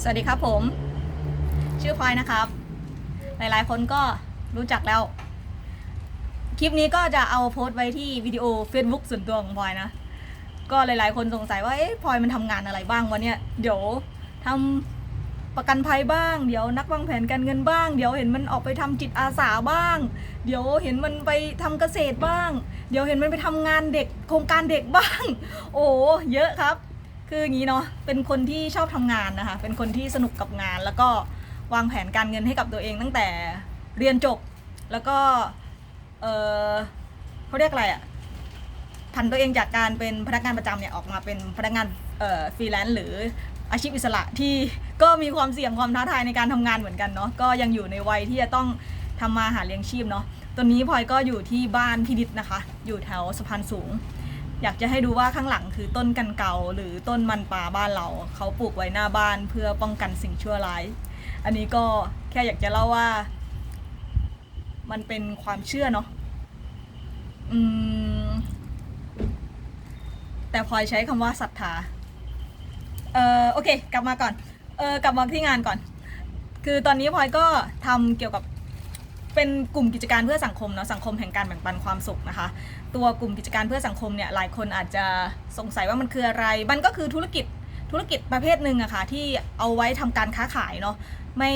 สวัสดีครับผม ชื่อพลอยนะครับ หลายๆ คนก็รู้จักแล้ว คลิปนี้ก็จะเอาโพสต์ไว้ที่วิดีโอ Facebook ส่วนตัวของพลอยนะ ก็หลายๆ คนสงสัยว่าเอ๊ะพลอยมันทำงานอะไรบ้างวันเนี้ยเดี๋ยวทำประกันภัยบ้าง เดี๋ยวนักวางแผนการเงินบ้าง เดี๋ยวเห็นมันออกไปทำจิตอาสาบ้าง เดี๋ยวเห็นมันไปทำเกษตรบ้าง เดี๋ยวเห็นมันไปทำงานเด็กโครงการเด็กบ้าง โอ้เยอะครับ คืออย่างนี้เนาะเป็นคนที่ชอบทำงานนะคะ เป็นคนที่สนุกกับงาน แล้วก็วางแผนการเงินให้กับตัวเองตั้งแต่เรียนจบ แล้วก็เออเขาเรียกอะไรอะผันตัวเองจากการเป็นพนักงานประจำเนี่ยออกมาเป็นพนักงานเอ่อฟรีแลนซ์หรืออาชีพอิสระที่ก็มีความเสี่ยงความท้าทายในการทำงานเหมือนกันเนาะก็ยังอยู่ในวัยที่จะต้องทำมาหาเลี้ยงชีพเนาะตอนนี้พลอยก็อยู่ที่บ้านพี่ดิษนะคะ อยู่แถวสะพานสูง อยากจะให้ดูว่าข้างหลังคือต้นกันเกาหรือต้นมันปลาบ้านเราเขาปลูกไว้หน้าบ้านเพื่อป้องกันสิ่งชั่วร้าย อันนี้ก็แค่อยากจะเล่าว่า มันเป็นความเชื่อเนาะอืมแต่พลอยใช้คำว่าศรัทธาเออโอเค กลับมาก่อนเออกลับมาที่งานก่อน คือตอนนี้พลอยก็ทำเกี่ยวกับ เป็นกลุ่มกิจการเพื่อสังคมเนาะสังคมแห่งการแบ่งปันความสุขนะคะ ตัวกลุ่มกิจการเพื่อสังคมเนี่ยหลายคนอาจจะสงสัยว่ามันคืออะไร มันก็คือธุรกิจธุรกิจประเภทหนึ่งอะค่ะที่เอาไว้ทำการค้าขายเนาะไม่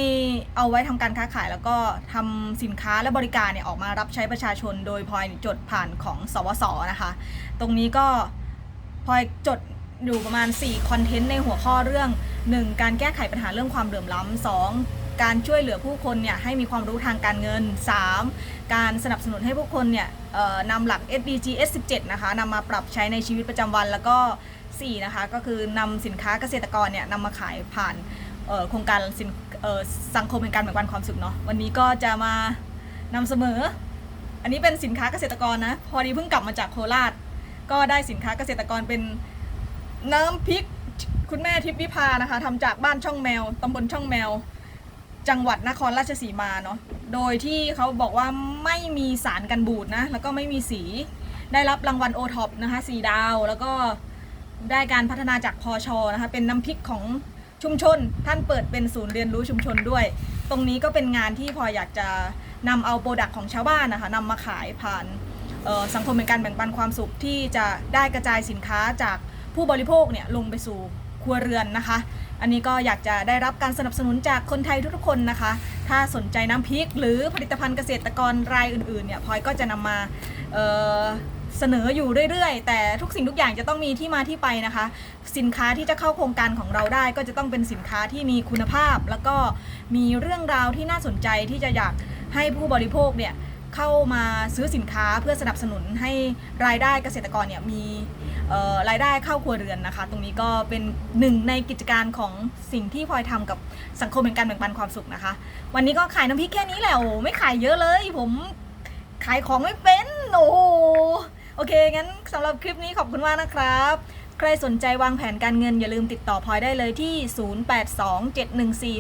เอาไว้ทำการค้าขายแล้วก็ทำสินค้าและบริการเนี่ยออกมารับใช้ประชาชน โดยพลอยจดผ่านของสวสนะคะ ตรงนี้ก็พลอยจดอยู่ประมาณ4คอนเทนต์ในหัวข้อเรื่อง 1. การแก้ไขปัญหาเรื่องความเหลื่อมล้ำ 2. การช่วยเหลือผู้คนเนี่ยให้มีความรู้ทางการเงิน 3. การสนับสนุนให้ผู้คนเนี่ยนำหลัก SDG S17 นะคะนำมาปรับใช้ในชีวิตประจำวันแล้วก็ 4 นะคะ ก็คือนำสินค้าเกษตรกรเนี่ยนำมาขายผ่านโครงการสสังคมแห่งการแบ่งปันความสุขเนาะวันนี้ก็จะมานำเสนอ อันนี้เป็นสินค้าเกษตรกรนะ พอดีเพิ่งกลับมาจากโคราช ก็ได้สินค้าเกษตรกรเป็นน้ำพริกคุณแม่ทิพย์วิภานะคะทำจากบ้านช่องแมวตำบลช่องแมว จังหวัดนครราชสีมาเนาะ โดยที่เขาบอกว่าไม่มีสารกันบูดนะ แล้วก็ไม่มีสี ได้รับรางวัลโอท็อปนะคะสีดาว แล้วก็ได้การพัฒนาจากพอชอนะคะ เป็นน้ำพริกของชุมชน ท่านเปิดเป็นศูนย์เรียนรู้ชุมชนด้วย ตรงนี้ก็เป็นงานที่พออยากจะนำเอาโปรดักต์ของชาวบ้านนะคะนำมาขายผ่านสังคมเป็นการแบ่งปันความสุขที่จะได้กระจายสินค้าจากผู้บริโภคเนี่ยลงไปสู่ ครัวเรือนนะคะ อันนี้ก็อยากจะได้รับการสนับสนุนจากคนไทยทุกๆคนนะคะ ถ้าสนใจน้ำพริก หรือผลิตภัณฑ์เกษตรกรรายอื่นๆเนี่ยพลอยก็จะนำมาเเสนออยู่เรื่อยๆ แต่ทุกสิ่งทุกอย่างจะต้องมีที่มาที่ไปนะคะ สินค้าที่จะเข้าโครงการของเราได้ ก็จะต้องเป็นสินค้าที่มีคุณภาพ แล้วก็มีเรื่องราวที่น่าสนใจที่จะอยากให้ผู้บริโภคเนี่ย เข้ามาซื้อสินค้าเพื่อสนับสนุนให้รายได้เกษตรกรเนี่ยมีรายได้เข้าครัวเรือนนะคะ ตรงนี้ก็เป็นหนึ่งในกิจการของสิ่งที่พลอยทำกับสังคมเป็นการแบ่งปันความสุขนะคะ วันนี้ก็ขายน้ำพริกแค่นี้แหละโอ้ไม่ขายเยอะเลย ผมขายของไม่เป็นโอ้โหโอเคงั้นสำหรับคลิปนี้ขอบคุณมากนะครับ ใครสนใจวางแผนการเงินอย่าลืมติดต่อพลอยได้เลยที่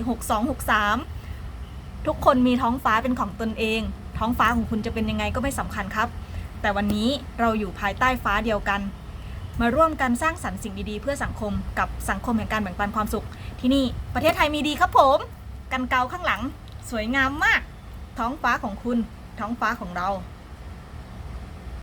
0827146263 ทุกคนมีท้องฟ้าเป็นของตนเอง ท้องฟ้าของคุณจะเป็นยังไงก็ไม่สำคัญครับ แต่วันนี้เราอยู่ภายใต้ฟ้าเดียวกัน มาร่วมกันสร้างสรรค์สิ่งดีๆ เพื่อสังคมกับสังคมแห่งการแบ่งปันความสุข ที่นี่ประเทศไทยมีดีครับผม กันเกาข้างหลัง สวยงามมาก ท้องฟ้าของคุณ ท้องฟ้าของเรา